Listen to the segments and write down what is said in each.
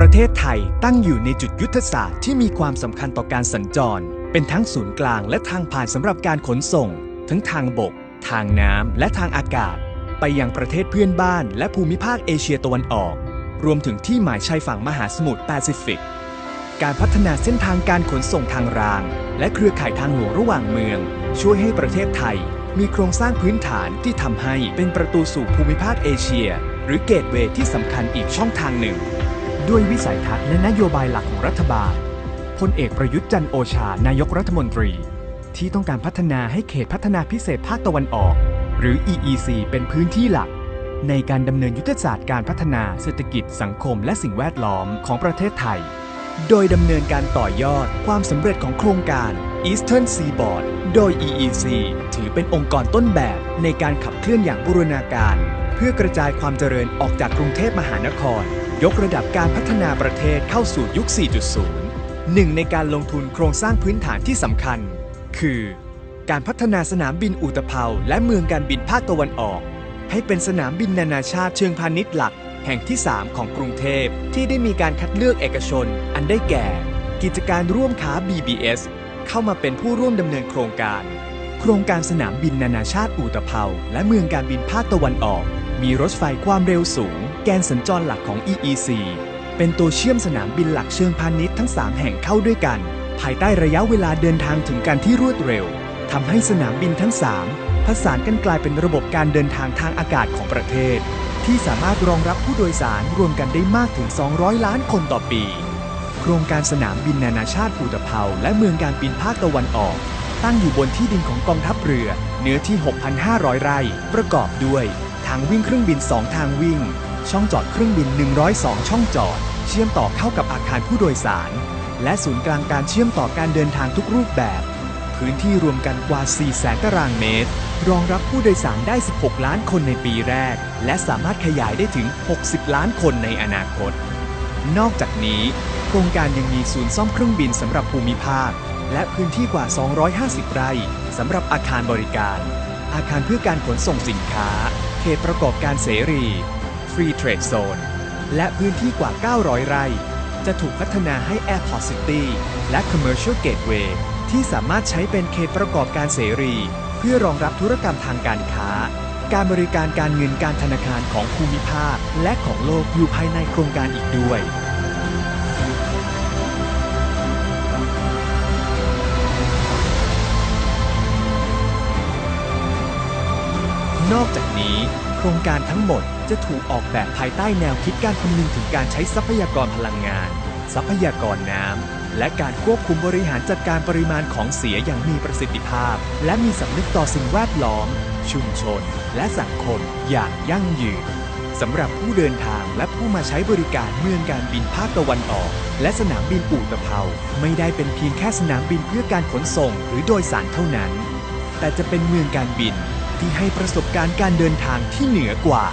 ประเทศไทยตั้งอยู่ในจุดยุทธศาสตร์ที่มีความสำคัญต่อการสัญจร เป็นทั้งศูนย์กลางและทางผ่านสำหรับการขนส่ง ทั้งทางบก ทางน้ำและทางอากาศ ไปยังประเทศเพื่อนบ้าน และภูมิภาคเอเชียตะวันออก รวมถึงที่หมายชายฝั่งมหาสมุทรแปซิฟิก การพัฒนาเส้นทางการขนส่งทางราง และเครือข่ายทางหลวงระหว่างเมือง ช่วยให้ประเทศไทย มีโครงสร้างพื้นฐานที่ทำให้เป็นประตูสู่ภูมิภาคเอเชีย หรือเกตเวย์ที่สำคัญอีกช่องทางหนึ่ง ด้วยวิสัยทัศน์และนโยบายหลักของรัฐบาลพลเอกประยุทธ์จันโอชานายกรัฐมนตรี ที่ต้องการพัฒนาให้เขตพัฒนาพิเศษภาคตะวันออก หรือ EEC เป็นพื้นที่หลัก ในการดำเนินยุทธศาสตร์การพัฒนาเศรษฐกิจสังคมและสิ่งแวดล้อมของประเทศไทย โดยดำเนินการต่อยอดความสำเร็จของโครงการ Eastern Seaboard โดย EEC ถือเป็นองค์กรต้นแบบในการขับเคลื่อนอย่างบูรณาการ เพื่อกระจายความเจริญออกจากกรุงเทพมหานคร ยกระดับการพัฒนาประเทศเข้าสู่ยุค 4.0 หนึ่งในการลงทุนโครงสร้างพื้นฐานที่สำคัญ คือ การพัฒนาสนามบินอุตภเปาและเมืองการบินภาคตะวันออก ให้เป็นสนามบินนานาชาติเชิงพาณิชย์หลัก แห่งที่ 3 ของกรุงเทพ ที่ได้มีการคัดเลือกเอกชน อันได้แก่ กิจการร่วมค้า BBS เข้ามาเป็นผู้ร่วมดำเนินโครงการ โครงการสนามบินนานาชาติอุตภเปาและเมืองการบินภาคตะวันออก มีรถไฟความเร็วสูง แกนสัญจรหลักของ EEC เป็นตัวเชื่อมสนามบินหลักเชิงพาณิชย์ทั้ง 3 แห่งเข้าด้วยกัน ภายใต้ระยะเวลาเดินทางถึงกันที่รวดเร็วทำให้สนามบินทั้ง 3 ผสานกันกลายเป็นระบบการเดินทางทางอากาศของประเทศ ที่สามารถรองรับผู้โดยสารรวมกันได้มากถึง 200 ล้านคนต่อปี โครงการสนามบินนานาชาติอุตภเปาและเมืองการบินภาคตะวันออก ตั้งอยู่บนที่ดินของกองทัพเรือ เนื้อที่ 6,500 ไร่ ประกอบด้วย ทางวิ่งเครื่องบิน 2 ทางวิ่ง ช่องจอดเครื่องบิน 102 ช่องจอด เชื่อมต่อเข้ากับอาคารผู้โดยสาร และศูนย์กลางการเชื่อมต่อการเดินทางทุกรูปแบบ พื้นที่รวมกันกว่า 4 แสนตารางเมตร รองรับผู้โดยสารได้ 16 ล้านคนในปีแรก และสามารถขยายได้ถึง 60 ล้านคนในอนาคต นอกจากนี้ โครงการยังมีศูนย์ซ่อมเครื่องบินสำหรับภูมิภาค และพื้นที่กว่า 250 ไร่สำหรับอาคารบริการ อาคารเพื่อการขนส่งสินค้า เขตประกอบการเสรี Free Trade Zone และพื้นที่กว่า 900 ไร่ จะถูกพัฒนาให้ Airport City และ Commercial Gateway ที่สามารถใช้เป็นเขตประกอบการเสรี เพื่อรองรับธุรกรรมทางการค้า การบริการการเงินการธนาคารของภูมิภาค และของโลกอยู่ภายในโครงการอีกด้วยนอกจากนี้ รงการทั้งหมดจะถูกออกแบบภายใต้แนวคิดการคำนึงถึงการใช้ทรัพยากรพลังงาน ทรัพยากรน้ำ และการควบคุมบริหารจัดการปริมาณของเสียอย่างมีประสิทธิภาพ และมีสำนึกต่อสิ่งแวดล้อม ชุมชน และสังคมอย่างยั่งยืนสำหรับผู้เดินทางและผู้มาใช้บริการเมืองการบินภาคตะวันออก และสนามบินอู่ตะเภาไม่ได้เป็นเพียงแค่สนามบินเพื่อการขนส่งหรือโดยสารเท่านั้น แต่จะเป็นเมืองการบิน ที่ให้ประสบการณ์การเดินทางที่เหนือกว่า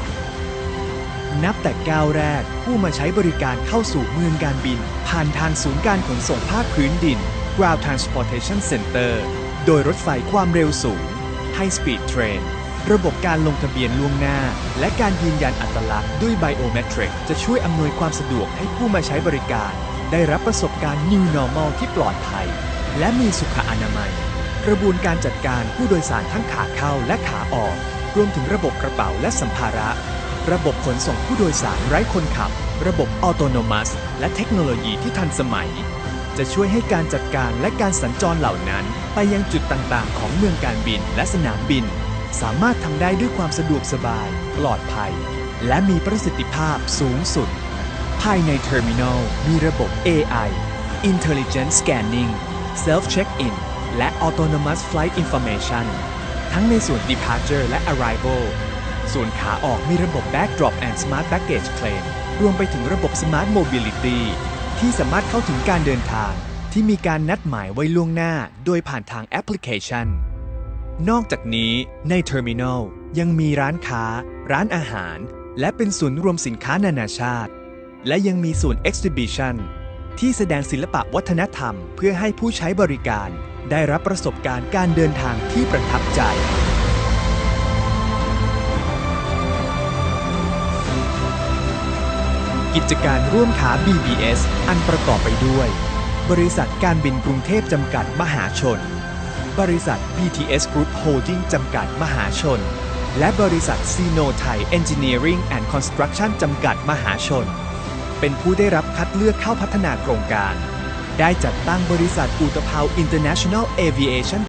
นับแต่ก้าวแรกผู้มาใช้บริการเข้าสู่เมืองการบิน ผ่านทางศูนย์การขนส่งภาคพื้นดิน Ground Transportation Center โดยรถไฟความเร็วสูง High Speed Train ระบบการลงทะเบียนล่วงหน้า และการยืนยันอัตลักษณ์ด้วย Biometric จะช่วยอำนวยความสะดวกให้ผู้มาใช้บริการ ได้รับประสบการณ์ New Normal ที่ปลอดภัย และมีสุขอนามัย กระบวนการจัดการผู้โดยสารทั้งขาเข้าและขาออก รวมถึงระบบกระเป๋าและสัมภาระ ระบบขนส่งผู้โดยสารไร้คนขับ ระบบออโตโนมัส และเทคโนโลยีที่ทันสมัย จะช่วยให้การจัดการและการสัญจรเหล่านั้น ไปยังจุดต่างๆ ของเมืองการบินและสนามบิน สามารถทำได้ด้วยความสะดวกสบาย ปลอดภัย และมีประสิทธิภาพสูงสุด ภายในเทอร์มินอลมีระบบ AI Intelligent Scanning Self Check-in และ Autonomous Flight Information ทั้งในส่วน Departure และ Arrival ส่วนขาออกมีระบบ Backdrop and Smart Baggage Claim รวมไปถึงระบบ Smart Mobility ที่สามารถเข้าถึงการเดินทาง ที่มีการนัดหมายไว้ล่วงหน้า โดยผ่านทางแอปพลิเคชัน นอกจากนี้ในเทอร์มินอลยังมีร้านค้า ร้านอาหาร และเป็นศูนย์รวมสินค้านานาชาติ และยังมีศูนย์ Exhibition ที่แสดงศิลปะวัฒนธรรมเพื่อให้ผู้ใช้บริการ ได้รับประสบการณ์การเดินทางที่ประทับใจ กิจการร่วมค้า BBS อันประกอบไปด้วย บริษัทการบินกรุงเทพจำกัดมหาชน บริษัท BTS Group Holding จำกัดมหาชน และบริษัทซีโนไทย Engineering and Construction จำกัดมหาชน เป็นผู้ได้รับคัดเลือกเข้าพัฒนาโครงการ ได้จัดตั้งบริษัทอุตภาว International Aviation